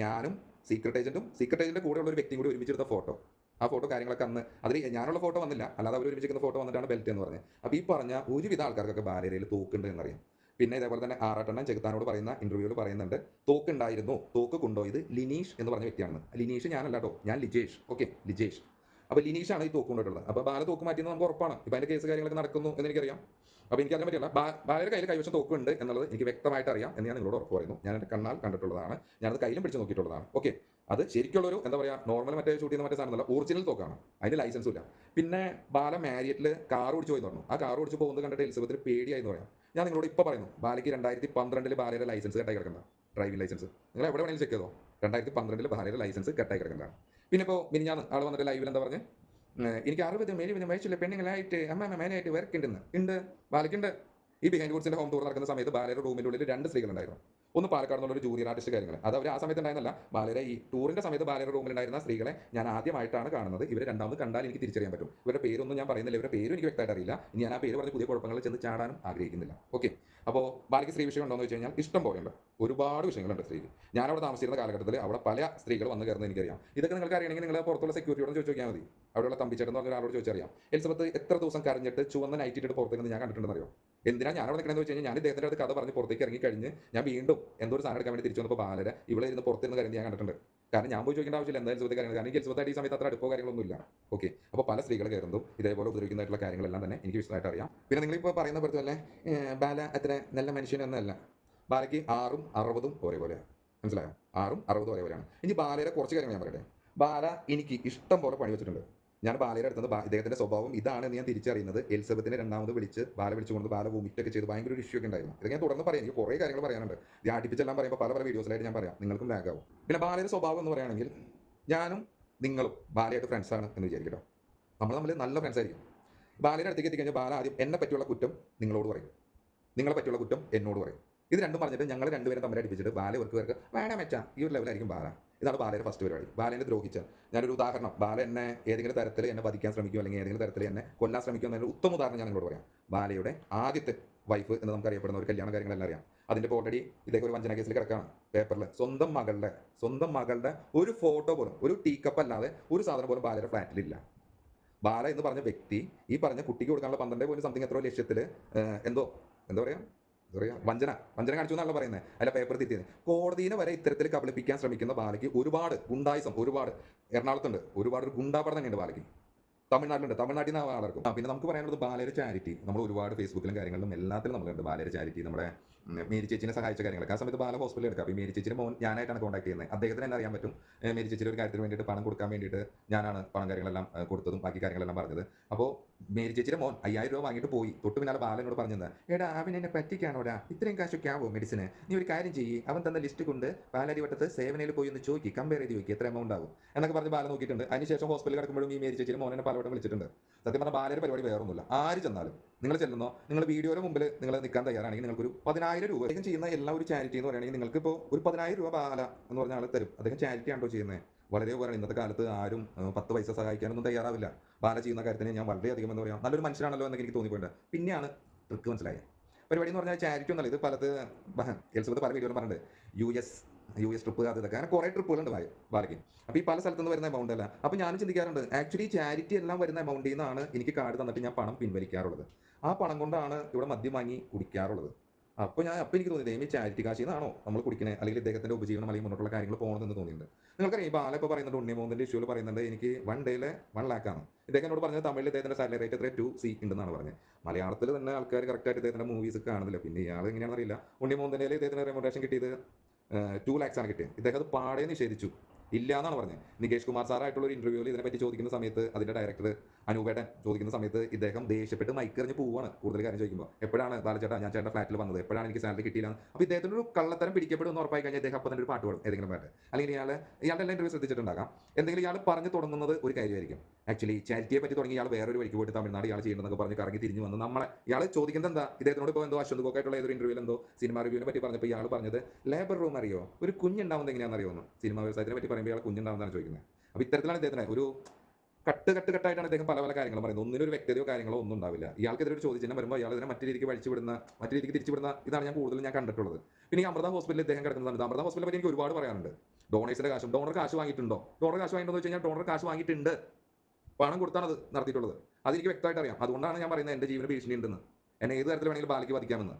ഞാനും സീക്രട്ട് ഏജന്റും സീക്രട്ട് ഏജന്റിന്റെ കൂടെ ഉള്ള ഒരു വ്യക്തിയും കൂടി ഒരുമിച്ചെടുത്ത ഫോട്ടോ ആ ഫോട്ടോ കാര്യങ്ങളൊക്കെ അന്ന് അതിൽ ഞാനുള്ള ഫോട്ടോ വന്നില്ല. അല്ലാതെ അവർ ഒരുമിച്ചിരിക്കുന്ന ഫോട്ടോ വന്നിട്ടാണ് ബെൽറ്റ് എന്ന് പറഞ്ഞത്. അപ്പോൾ ഈ പറഞ്ഞ ഒരുവിധ ആൾക്കാർക്കൊക്കെ ബാലേരയിൽ തോക്കുണ്ട് എന്നറിയാം. പിന്നെ ഇതേപോലെ തന്നെ ആറാട്ടെണ്ണം ചെകുത്താനോട് പറയുന്ന ഇന്റർവ്യൂവിൽ പറയുന്നുണ്ട് തോക്ക് ഉണ്ടായിരുന്നു തോക്ക് കൊണ്ടുപോയത് ലിനീഷ് എന്ന് പറഞ്ഞ വ്യക്തിയാണ്. ലിനീഷ് ഞാനല്ല കേട്ടോ ഞാൻ ലിജേഷ്. ഓക്കെ ലിജേഷ്. അപ്പോൾ ലിനീഷാണ് ഈ തോക്ക് കൊണ്ടിട്ടുള്ളത് അപ്പോൾ ബാല തോക്ക് മാറ്റിയെന്ന് നമുക്ക് ഉറപ്പാണ്. ഇപ്പോൾ അതിന്റെ കേസ് കാര്യങ്ങളൊക്കെ നടക്കുന്നു എന്ന് എനിക്കറിയാം. അപ്പോൾ എനിക്കറിയാൻ പറ്റില്ല ബാലയുടെ കയ്യിൽ കൈവശം തോക്ക് ഉണ്ട് എന്നുള്ളത് എനിക്ക് വ്യക്തമായിട്ട് അറിയാം എന്ന് ഞാൻ നിങ്ങളോട് ഉറപ്പ് പറയുന്നു. ഞാൻ എന്റെ കണ്ണാൽ കണ്ടിട്ടുള്ളതാണ്. ഞാനത് കയ്യിലും പിടിച്ച് നോക്കിയിട്ടുള്ളതാണ്. ഓക്കെ അത് ശരിക്കുള്ളൊരു എന്താ പറയുക നോർമൽ മറ്റേ ഷൂട്ട് ചെയ്യുന്ന മറ്റേ സാധനമല്ല ഒറിജിനൽ തോക്കാണ്. അതിന് ലൈസൻസും ഇല്ല. പിന്നെ ബാല മാരിയറ്റിൽ കാർ ഓടിച്ച് പോയി പറഞ്ഞു. ആ കാർ ഓടിച്ച് പോകുന്നത് കണ്ടിട്ട് എലിസബത്തിന് പേടിയായി എന്ന് പറയാം. ഞാൻ നിങ്ങളോട് ഇപ്പോൾ പറയുന്നു ബാലയ്ക്ക് രണ്ടായിരത്തി പന്ത്രണ്ടിൽ ബാലയുടെ ലൈസൻസ് കെട്ടായി കിടക്കുന്നതാണ് ഡ്രൈവിംഗ് ലൈസൻസ് നിങ്ങൾ എവിടെ വേണമെങ്കിലും ചെക്ക് ചെയ്തോ രണ്ടായിരത്തി പന്ത്രണ്ടിൽ ബാലയുടെ ലൈസൻസ് കെട്ടായി കിടക്കുന്നതാണ് പിന്നെ ഇപ്പോൾ ഞാൻ ആൾ വന്നിട്ട് ലൈവിൽ എന്താ പറഞ്ഞ്? എനിക്ക് അറുപത് പിന്നെ വയസ്സുള്ള പെണ്ണുങ്ങളായിട്ട് അമ്മ മേനായിട്ട് വർക്ക് ഉണ്ടെന്ന് ഉണ്ട് ബാലയ്ക്കുണ്ട് ഈ ബിഹൈൻഡ് ഗുഡ്സിന്റെ ഹോം ടൂർ നടക്കുന്ന സമയത്ത് ബാലയുടെ റൂമിന്റെ ഉള്ളിൽ രണ്ട് സ്ത്രീകളുണ്ടായിരുന്നു. ഒന്ന് പാലക്കാട് എന്നുള്ള ഒരു ജൂനിയർ ആർട്ടിസ്റ്റ് കാര്യങ്ങൾ അത് അവർ ആ സമയത്ത് ഉണ്ടായിരുന്നല്ല ബാലരെ ഈ ടൂറിന്റെ സമയത്ത് ബാലയുടെ റൂമിലുണ്ടായിരുന്ന സ്ത്രീകളെ ഞാൻ ആദ്യമായിട്ടാണ് കാണുന്നത്. ഇവരെ രണ്ടാമത് കണ്ടാൽ എനിക്ക് തിരിച്ചറിയാൻ പറ്റും. ഇവരുടെ പേരൊന്നും ഞാൻ പറയുന്നില്ല. ഇവരുടെ പേരും എനിക്ക് വ്യക്തമായിട്ട് അറിയില്ല. ഞാൻ ആ പേര് പറഞ്ഞ് പുതിയ കുഴപ്പങ്ങളിൽ ചെന്ന് ചാടാനും ആഗ്രഹിക്കുന്നില്ല. ഓക്കെ അപ്പോൾ ബാലയ്ക്ക് സ്ത്രീ വിഷയം ഉണ്ടോ എന്ന് വെച്ച് കഴിഞ്ഞാൽ ഇഷ്ടം പോലെയുണ്ട്. ഒരുപാട് വിഷയങ്ങളുണ്ട് സ്ത്രീക്ക്. ഞാൻ അവിടെ താമസിച്ചിരുന്ന കാലഘട്ടത്തിൽ അവിടെ പല സ്ത്രീകൾ വന്ന് കയറുന്നത് എനിക്കറിയാം. ഇതൊക്കെ നിങ്ങൾക്ക് അറിയണമെങ്കിൽ നിങ്ങൾ പുറത്തുള്ള സെക്യൂരിറ്റിയോട് ചോദിച്ചു നോക്കിയാൽ മതി. അവിടെയുള്ള തമ്പിച്ചേട്ടൻ എന്ന് പറഞ്ഞ ഒരാളോട് ചോദിച്ചറിയാം. എലിസബത്ത് എത്ര ദിവസം കരഞ്ഞിട്ട് ചുവന്ന നൈറ്റിട്ട് പുറത്തേക്കുന്നത് പുറത്തേക്ക് ഞാൻ കണ്ടിട്ടുണ്ടെന്ന് അറിയോ? എന്തിനാ ഞാൻ അവിടെ നിൽക്കണമെന്ന് വെച്ച് കഴിഞ്ഞാൽ ഞാൻ ഇദ്ദേഹത്തിന്റെ കഥ പറഞ്ഞ് പുറത്തേക്ക് ഇറങ്ങി കഴിഞ്ഞ് ഞാൻ വീണ്ടും എന്തോ ഒരു സാധനം എടുക്കാൻ വേണ്ടി തിരിച്ചു വന്നപ്പോൾ ബാലര ഇവിടെ ഇരുന്ന് പുറത്തിരുന്ന് കാര്യം ഞാൻ കണ്ടിട്ടുണ്ട്. കാരണം ഞാൻ പോയി ചോദിക്കേണ്ട ആവശ്യമില്ല എന്തായാലും സുഹൃത്തെ കാര്യങ്ങൾ കാരണം എനിക്ക് എലിസബത്തായിട്ട് ഈ സമയത്ത് അത്ര അടുപ്പോ കാര്യങ്ങളൊന്നുമില്ല ഓക്കെ അപ്പോൾ പല സ്ത്രീകൾ കയറുന്നതും ഇതേപോലെ ഉപദ്രവിക്കുന്നതായിട്ടുള്ള കാര്യങ്ങളെല്ലാം തന്നെ എനിക്ക് വിശദമായിട്ട് അറിയാം. പിന്നെ നിങ്ങളിപ്പോൾ പറയുന്ന പോലെ തന്നെ ബാല അത്ര നല്ല മനുഷ്യനൊന്നല്ല ബാലയ്ക്ക് ആറും അറുപതും ഒരേപോലെയാണ് മനസ്സിലായോ? ആറും അറുപതും ഒരേപോലെയാണ്. ഇനി ബാലയുടെ കുറച്ച് കാര്യങ്ങൾ ഞാൻ പറയട്ടെ. ബാല എനിക്ക് ഇഷ്ടം പോലെ പണി വെച്ചിട്ടുണ്ട്. ഞാൻ ബാലയുടെ അടുത്ത് ഇദ്ദേഹത്തിന്റെ സ്വഭാവം ഇതാണെന്ന് ഞാൻ തിരിച്ചറിയുന്നത്. എലിസബത്തിനെ രണ്ടാമത് വിളിച്ച് ബാല വിളിച്ചുകൊണ്ട് ബാല വോമിറ്റ് ഒക്കെ ചെയ്ത് ഭയങ്കര ഒരു ഇഷ്യൂ ഒക്കെ ഉണ്ടായിരുന്നു. ഇത് ഞാൻ തുടർന്ന് പറയാം. എനിക്ക് കുറേ കാര്യങ്ങൾ പറയാനുണ്ട്. ഞാൻ അടുപ്പിച്ചെല്ലാം പറയുമ്പോൾ പല പല വീഡിയോസിലായിട്ട് ഞാൻ പറയാം. നിങ്ങൾക്കും ലാഗാവും പിന്നെ ബാലയുടെ സ്വഭാവം എന്ന് പറയുകയാണെങ്കിൽ ഞാനും നിങ്ങളും ബാലയായിട്ട് ഫ്രണ്ട്സാണ് എന്ന് വിചാരിക്കട്ടോ നമ്മൾ തമ്മിൽ നല്ല ഫ്രണ്ട്സ് ആയിരിക്കും. ബാലയുടെ അടുത്തേക്ക് എത്തിക്കഴിഞ്ഞാൽ ബാല ആദ്യം എന്നെ പറ്റിയുള്ള കുറ്റം നിങ്ങളോട് പറയും. നിങ്ങളെ പറ്റിയുള്ള കുറ്റം എന്നോട് പറയും. ഇത് രണ്ടും പറഞ്ഞിട്ട് ഞങ്ങൾ രണ്ടുപേരും തമ്മിൽ അടിപ്പിച്ചിട്ട് ബാല ഇവർക്ക് പേർക്ക് വേണം മെച്ച ഈ ഒരു ലെവലായിരിക്കും ബാല. ഇതാണ് ബാലയുടെ ഫസ്റ്റ് പരിപാടി. ബാലനെ ദ്രോഹിച്ച. ഞാനൊരു ഉദാഹരണം. ബാല എന്നെ ഏതെങ്കിലും തരത്തിൽ എന്നെ വധിക്കാൻ ശ്രമിക്കും അല്ലെങ്കിൽ ഏതെങ്കിലും തരത്തിൽ എന്നെ കൊല്ലാൻ ശ്രമിക്കും എന്നൊരു ഉത്തമ ഉദാഹരണം ഞാൻ നിങ്ങളോട് പറയാം. ബാലയുടെ ആദ്യത്തെ വൈഫ് എന്ന് നമുക്ക് അറിയപ്പെടുന്ന ഒരു കല്യാണ കാര്യങ്ങളെല്ലാം അറിയാം. ഇപ്പോൾ ഓൾറെഡി ഇദ്ദേഹം ഒരു വഞ്ചന കേസിൽ കിടക്കാണ്. പേപ്പറിൽ സ്വന്തം മകളുടെ സ്വന്തം മകളുടെ ഒരു ഫോട്ടോ പോലും ഒരു ടീ കപ്പ് അല്ലാതെ ഒരു സാധനം പോലും ബാലയുടെ ഫ്ലാറ്റിലില്ല ബാല എന്ന് പറഞ്ഞ വ്യക്തി ഈ പറഞ്ഞ കുട്ടിക്ക് കൊടുക്കാനുള്ള പന്ത്രണ്ട് പോയിന്റ് സംതിങ് എത്രയോ ലക്ഷ്യത്തിൽ എന്തോ എന്താ പറയാ? എന്താ വഞ്ചന. വഞ്ചന കാണിച്ചു എന്നാണല്ലോ പറയുന്നത് അല്ല പേപ്പർ തിരിയത് കോടതിനെ വരെ ഇത്തരത്തിൽ കബളിപ്പിക്കാൻ ശ്രമിക്കുന്ന ബാലയ്ക്ക് ഒരുപാട് ഗുണ്ടായിസം ഒരുപാട്. എറണാകുളത്തുണ്ട്. ഒരുപാട് ഒരു ഗുണ്ടാപടം തന്നെയുണ്ട് ബാലയ്ക്ക്. തമിഴ്നാട്ടിലുണ്ട്. തമിഴ്നാട്ടിൽ നിന്ന് ആളർക്കും പിന്നെ നമുക്ക് പറയാനുള്ളത് ബാലയുടെ ചാരിറ്റി. നമ്മൾ ഒരുപാട് ഫേസ്ബുക്കിലും കാര്യങ്ങളിലും എല്ലാത്തിലും നമ്മളുണ്ട്. ബാലയുടെ ചാരിറ്റി നമ്മുടെ മേരി ചേച്ചിനെ സഹായിച്ച കാര്യങ്ങളൊക്കെ. ആ സമയത്ത് ബാല ഹോസ്പിറ്റലിൽ എടുക്കാം. അപ്പോൾ മേരി ചേച്ചിയുടെ മോൻ ഞാനായിട്ടാണ് കോൺടാക്ട് ചെയ്യുന്നത്. അദ്ദേഹത്തിന് തന്നെ അറിയാൻ പറ്റും. മേരി ചേച്ചിയുടെ ഒരു കാര്യത്തിന് വേണ്ടിയിട്ട് പണം കൊടുക്കാൻ വേണ്ടിയിട്ട് ഞാനാണ് പണം കാര്യങ്ങളെല്ലാം കൊടുത്തതും ബാക്കി കാര്യങ്ങളെല്ലാം പറഞ്ഞത്. അപ്പോൾ മേരി ചേച്ചിയുടെ മോൻ അയ്യായിരം രൂപ വാങ്ങിയിട്ട് പോയി. തൊട്ട് പിന്നാലെ ബാലനോട് പറഞ്ഞത് എടാ അവൻ എന്നെ പറ്റിക്കാണോടാ ഇത്രയും കാശൊക്കെ ആവോ മെഡിസിന് നീ ഒരു കാര്യം ചെയ്യ്. അവൻ തന്ന ലിസ്റ്റ് കൊണ്ട് പാലാരി വട്ടത്ത് സേവനയിൽ പോയി ഒന്ന് ചോദിക്കി. കമ്പയർ ചെയ്ത് ചോദിക്കുക എത്ര എമൗണ്ട് ആവും? എന്നൊക്കെ പറഞ്ഞ് ബാല നോക്കിയിട്ടുണ്ട്. അതിനുശേഷം ഹോസ്പിറ്റലിൽ കിടക്കുമ്പോഴും ഈ മേരി ചേച്ചിയുടെ മോനെ പലവട്ടം വിളിച്ചിട്ടുണ്ട്. സത്യം പറഞ്ഞാൽ ബാലയുടെ പരിപാടി വേറൊന്നുമില്ല. ആര് ചെന്നാലും. നിങ്ങൾ ചെല്ലുന്നോ നിങ്ങൾ വീഡിയോയുടെ മുമ്പിൽ നിങ്ങൾ നിൽക്കാൻ തയ്യാറാണെങ്കിൽ നിങ്ങൾക്കൊരു പതിനായിരം രൂപ. അദ്ദേഹം ചെയ്യുന്ന എല്ലാ ഒരു ചാരിറ്റി എന്ന് പറയുകയാണെങ്കിൽ നിങ്ങൾക്ക് ഇപ്പോൾ ഒരു പതിനായിരം രൂപ ബാല എന്ന് പറഞ്ഞ ആൾ തരും. അദ്ദേഹം ചാരിറ്റി ആണോ ചെയ്യുന്നത്? വളരെ ഉപകരണം ഇന്നത്തെ കാലത്ത് ആരും പത്ത് പൈസ സഹായിക്കാനൊന്നും തയ്യാറാവില്ല. ബാല ചെയ്യുന്ന കാര്യത്തിന് ഞാൻ വളരെയധികം എന്ന് പറയാം നല്ലൊരു മനുഷ്യനാണല്ലോ എന്നൊക്കെ എനിക്ക് തോന്നിപ്പോയിട്ടുണ്ട്. പിന്നെയാണ് ട്രിക്ക് മനസ്സിലായത്. പരിപാടി എന്ന് പറഞ്ഞാൽ ചാരിറ്റി ഒന്നല്ല. ഇത് പലത് എൽസബത്ത് പല വീഡിയോ പറഞ്ഞിട്ടുണ്ട്. U S U S trip അത് ഇതൊക്കെ അങ്ങനെ കുറേ ട്രിപ്പുകളുണ്ട് ബാലയ്ക്ക് അപ്പോൾ ഈ പല സ്ഥലത്തുനിന്ന് വരുന്ന എമൗണ്ട് അല്ല. അപ്പോൾ ഞാനും ചിന്തിക്കാറുണ്ട് ആക്ച്വലി ചാരിറ്റി എല്ലാം വരുന്ന എമൗണ്ടിൽ നിന്നാണ് എനിക്ക് കാർഡ് തന്നിട്ട് ഞാൻ പണം പിൻവലിക്കാറുള്ളത്. ആ പണം കൊണ്ടാണ് ഇവിടെ മദ്യം വാങ്ങി കുടിക്കാറുള്ളത്. അപ്പോൾ ഞാൻ അപ്പോൾ എനിക്ക് തോന്നി ദൈവം ചാരിറ്റി കാശിൽ നിന്നാണോ നമ്മൾ കുടിക്കണേ. അല്ലെങ്കിൽ ഇദ്ദേഹത്തിന്റെ ഉപജീവനം അല്ലെങ്കിൽ മുന്നോട്ടുള്ള കാര്യങ്ങൾ പോകണമെന്ന് തോന്നിയിട്ടുണ്ട്. നിങ്ങൾക്കറിയാം ഈ ബാല ഇപ്പോൾ പറയുന്നുണ്ട് ഉണ്ണിമോഹന്റെ ഇഷ്യൂവിൽ പറയുന്നുണ്ട് എനിക്ക് വൺ ഡേയിലെ വൺ ലാക്കാണ് ഇദ്ദേഹം എന്നോട് പറഞ്ഞത് തമിഴിൽ ഇദ്ദേഹത്തിന്റെ സാലറി റേറ്റ് എത്ര ടു സി ഉണ്ടെന്നാണ് പറഞ്ഞത്. മലയാളത്തിൽ തന്നെ ആൾക്കാർ കറക്റ്റായിട്ട് ഇദ്ദേഹത്തിന്റെ മൂവീസ് കാണുന്നില്ല. പിന്നെ ഇയാൾ എങ്ങനെയാണെന്ന് അറിയില്ല. ഉണ്ണിമോഹന്റെ ഇദ്ദേഹത്തിന് റെമൊറേഷൻ കിട്ടിയത്? ടു ലാക്സ് ആണ് കിട്ടിയത്. ഇദ്ദേഹം അത് പാടെ നിഷേധിച്ചു. ഇല്ല എന്നാണ് പറഞ്ഞത്. നികേഷ് കുമാർ സാറായിട്ടുള്ള ഒരു ഇന്റർവ്യൂവിൽ ഇതിനെപ്പറ്റി ചോദിക്കുന്ന സമയത്ത് അതിന്റെ ഡയറക്ടർ അനൂപേട്ടൻ ചോദിക്കുന്ന സമയത്ത് ഇദ്ദേഹം ദേഷ്യപ്പെട്ട് മൈക്കറിഞ്ഞ് പോവാണ് കൂടുതൽ കാര്യം ചോദിക്കുമ്പോൾ എപ്പോഴാണ് ബാലചേട്ടാ ഞാൻ ചേട്ടന്റെ ഫ്ലാറ്റിൽ വന്നത്? എപ്പോഴാണ് എനിക്ക് സാലറി കിട്ടിയില്ല അപ്പോൾ ഇദ്ദേഹത്തിന്റെ ഒരു കള്ളത്തരം പിടിക്കപ്പെടുമെന്ന് ഉറപ്പായി കഴിഞ്ഞാൽ ഇദ്ദേഹം അപ്പം തന്നെ ഒരു പാട്ട് പാടും ഏതെങ്കിലും പാട്ട്. അല്ലെങ്കിൽ ഇയാൾ ഇയാളുടെ എല്ലാ ഇന്റർവ്യൂ ശ്രദ്ധിച്ചിട്ടുണ്ടാകാം. എന്തെങ്കിലും ഇയാൾ പറഞ്ഞു തുടങ്ങുന്നത് ഒരു കാര്യമായിരിക്കും. ആക്ച്വലി ചാരിറ്റിയെ പറ്റി തുടങ്ങി ഇയാൾ വേറൊരു വഴിക്ക് പോയിട്ട് തമിഴ്നാട് ഇയാൾ ചെയ്യണമെന്നൊക്കെ പറഞ്ഞ് കറങ്ങി തിരിഞ്ഞു വന്ന് നമ്മളെ ഇയാൾ ചോദിക്കുന്നത് എന്താ? ഇദ്ദേഹത്തിനോട് ഇപ്പോൾ എന്തോ അശ്വന്ത് കോക്കായിട്ടുള്ള ഏതൊരു ഇന്റർവ്യൂവിൽ എന്തോ സിനിമ റിവ്യൂവിനെ പറ്റി പറഞ്ഞപ്പോൾ ഇയാൾ പറഞ്ഞത് ലേബർ റൂം അറിയോ? ഒരു കുഞ്ഞുണ്ടാവുന്നത് എങ്ങനെയാണെന്ന് അറിയുമെന്ന് സിനിമ വ്യവസായത്തിനെ പറ്റി പറയുമ്പോൾ ഇയാൾ കുഞ്ഞുണ്ടാവുന്നതാണ് ചോദിക്കുന്നത്. അപ്പോൾ ഇത്തരത്തിലാണ് ഇദ്ദേഹത്തിന് ഒരു കട്ട് കട്ട് കട്ടായിട്ടാണ് അദ്ദേഹം പല പല കാര്യങ്ങളും പറയുന്നത്. ഒന്നിനൊരു വ്യക്തതയോ കാര്യങ്ങളോ ഒന്നും ഉണ്ടാവില്ല. ഇയാൾക്കെതിരെ ഒരു ചോദ്യം വരുമ്പോൾ ഇയാൾ ഇതിനെ മറ്റു രീതിക്ക് വഴിച്ചുവിടുന്ന മറ്റു രീതിക്ക് തിരിച്ചു വിടുന്ന ഇതാണ് ഞാൻ കൂടുതലും ഞാൻ കണ്ടിട്ടുള്ളത്. പിന്നെ ഈ അമൃത ഹോസ്പിറ്റലിൽ ഇദ്ദേഹം കിടക്കുന്ന സമയത്ത് അമൃത ഹോസ്പിറ്റലിനെ പറ്റി എനിക്ക് ഒരുപാട് പറയാനുണ്ട്. ഡോണേഴ്സിന്റെ കാശും ഡോണർ കാശ് വാങ്ങിയിട്ടുണ്ടോ? ഡോണർ കാശ് വാങ്ങിയിട്ടുണ്ടോ എന്ന് വെച്ച് കഴിഞ്ഞാൽ ഡോണർ കാശ് വാങ്ങിയിട്ടുണ്ട്. പണം കൊടുത്താണ് അത് നടത്തിയിട്ടുള്ളത്. അതെനിക്ക് വ്യക്തമായിട്ട് അറിയാം അതുകൊണ്ടാണ് ഞാൻ പറയുന്നത് എന്റെ ജീവന ഭീഷണി ഉണ്ടെന്ന്. എന്നെ ഏത് തരത്തിൽ വേണമെങ്കിലും ബാലയ്ക്ക് വധിക്കാമെന്ന്.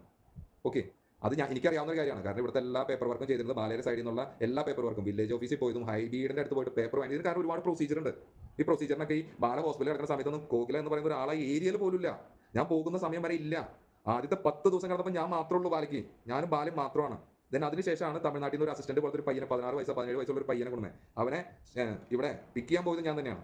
ഓക്കെ അത് ഞാൻ എനിക്കറിയാവുന്ന ഒരു കാര്യമാണ്. കാരണം ഇവിടുത്തെ എല്ലാ പേപ്പർ വർക്കും ചെയ്തിരുന്നത് ബാലയുടെ സൈഡിൽ നിന്നുള്ള എല്ലാ പേപ്പർ വർക്കും വില്ലേജ് ഓഫീസിൽ പോയതും ഹൈ ബീഡിന്റെ അടുത്ത് പോയിട്ട് പേപ്പർ വാങ്ങിയതിന് കാരണം ഒരുപാട് പ്രൊസീജിയർ ഉണ്ട്. ഈ പ്രൊസീജിയറിനൊക്കെ ഈ ബാല ഹോസ്പിറ്റലിൽ കിടക്കുന്ന സമയത്തൊന്നും കോകില എന്ന് പറയുന്ന ഒരാളെ ഏരിയയിൽ പോലും ഇല്ല ഞാൻ പോകുന്ന സമയം വരെ ഇല്ല. ആദ്യത്തെ പത്ത് ദിവസം കിടന്നപ്പോൾ ഞാൻ മാത്രമേ ഉള്ളൂ ബാലയ്ക്ക്. ഞാനും ബാലയും മാത്രമാണ്. ദെൻ അതിനുശേഷമാണ് തമിഴ്നാട്ടിൽ നിന്ന് ഒരു അസിസ്റ്റന്റ് പോലത്തെ ഒരു പയ്യനെ പതിനാറ് വയസ്സോ പതിനേഴ് വയസ്സുള്ള ഒരു പയ്യനെ കൊണ്ടുവന്നത്. അവനെ ഇവിടെ പിക്ക് ചെയ്യാൻ പോയത് ഞാൻ തന്നെയാണ്.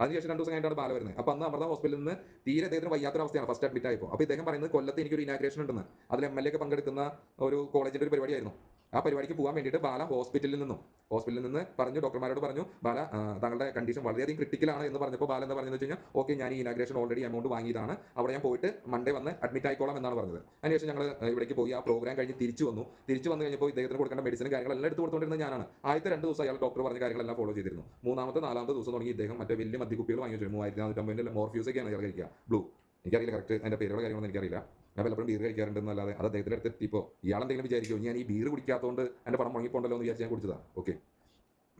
അതിനുശേഷം രണ്ട് ദിവസം കഴിഞ്ഞിട്ടാണ് ബാല വരുന്നത്. അപ്പോൾ അന്ന് അമൃത ഹോസ്പിറ്റലിൽ നിന്ന് തീരെ അദ്ദേഹത്തിന് വയ്യാത്തൊരവസ്ഥയാണ് ഫസ്റ്റ് അഡ്മിറ്റ് ആയപ്പോൾ. അപ്പോൾ ഇദ്ദേഹം പറയുന്നത് കൊല്ലത്ത് എനിക്കൊരു ഇനാഗ്രേഷൻ ഉണ്ടെന്ന്. അതിൽ എം എൽ എ പങ്കെടുക്കുന്ന ഒരു കോളേജിന്റെ ഒരു പരിപാടിയായിരുന്നു. ആ പരിപാടിക്ക് പോകാൻ വേണ്ടിയിട്ട് ബാല ഹോസ്പിറ്റലിൽ നിന്നും. ഹോസ്പിറ്റലിൽ നിന്ന് പറഞ്ഞു ഡോക്ടർമാരോട് പറഞ്ഞു ബാല താങ്കളുടെ കണ്ടീഷൻ വളരെയധികം ക്രിട്ടിക്കലാണ് എന്ന് പറഞ്ഞപ്പോൾ ബാല എന്താ പറഞ്ഞു വെച്ച് ഓക്കെ ഞാൻ ഈ ഇനാഗ്രേഷൻ ഓൾറെഡി എമൗണ്ട് വാങ്ങിയതാണ്. അവിടെ ഞാൻ പോയിട്ട് മൺഡേ വന്ന് അഡ്മിറ്റ് ആയിക്കോളാം എന്നാണ് പറഞ്ഞത്. അതിനുശേഷം ഞങ്ങൾ ഇവിടേക്ക് പോയി ആ പ്രോഗ്രാം കഴിഞ്ഞ് തിരിച്ചു വന്നു. തിരിച്ചു വന്നു കഴിഞ്ഞപ്പോൾ ഇദ്ദേഹത്തിന് കൊടുക്കേണ്ട മെഡിസിനും കാര്യങ്ങളെല്ലാം എടുത്ത് കൊടുത്തുകൊണ്ടിരുന്നത് ഞാനാണ്. ആദ്യത്തെ രണ്ട് ദിവസം അയാൾ ഡോക്ടർ പറഞ്ഞ കാര്യങ്ങളെല്ലാം ഫോളോ ചെയ്തിരുന്നു. മൂന്നാമത്തെ നാലാമത്തെ ദിവസം തുടങ്ങി ഇദ്ദേഹം മറ്റേ വലിയ മദ്യക്കുപ്പികൾ വാങ്ങി വെച്ചു മൂവായിരത്തി നാനൂറ്റമ്പതിന്റെ മോർഫ്യൂസ് ഒക്കെയാണ് ഇയാൾ കഴിക്കുക. ബ്ലൂ എനിക്കറിയില്ല കറക്റ്റ് അതിന്റെ പേരുള്ള കാര്യങ്ങളൊന്നും എനിക്കറിയില്ല. ഞാൻ പലപ്പോഴും ബീർ കഴിക്കാറുണ്ടെന്നല്ലാതെ അത് അദ്ദേഹത്തിന്റെ അടുത്ത് എത്തിയപ്പോൾ ഇയാൾ എന്തെങ്കിലും വിചാരിക്കും ഞാൻ ഈ ബീർ കുടിക്കാത്തതുകൊണ്ട് എന്റെ പണം മുഴങ്ങിപ്പോണ്ടല്ലോ എന്ന് വിചാരിച്ച് ഞാൻ കുടിച്ചതാ. ഓക്കെ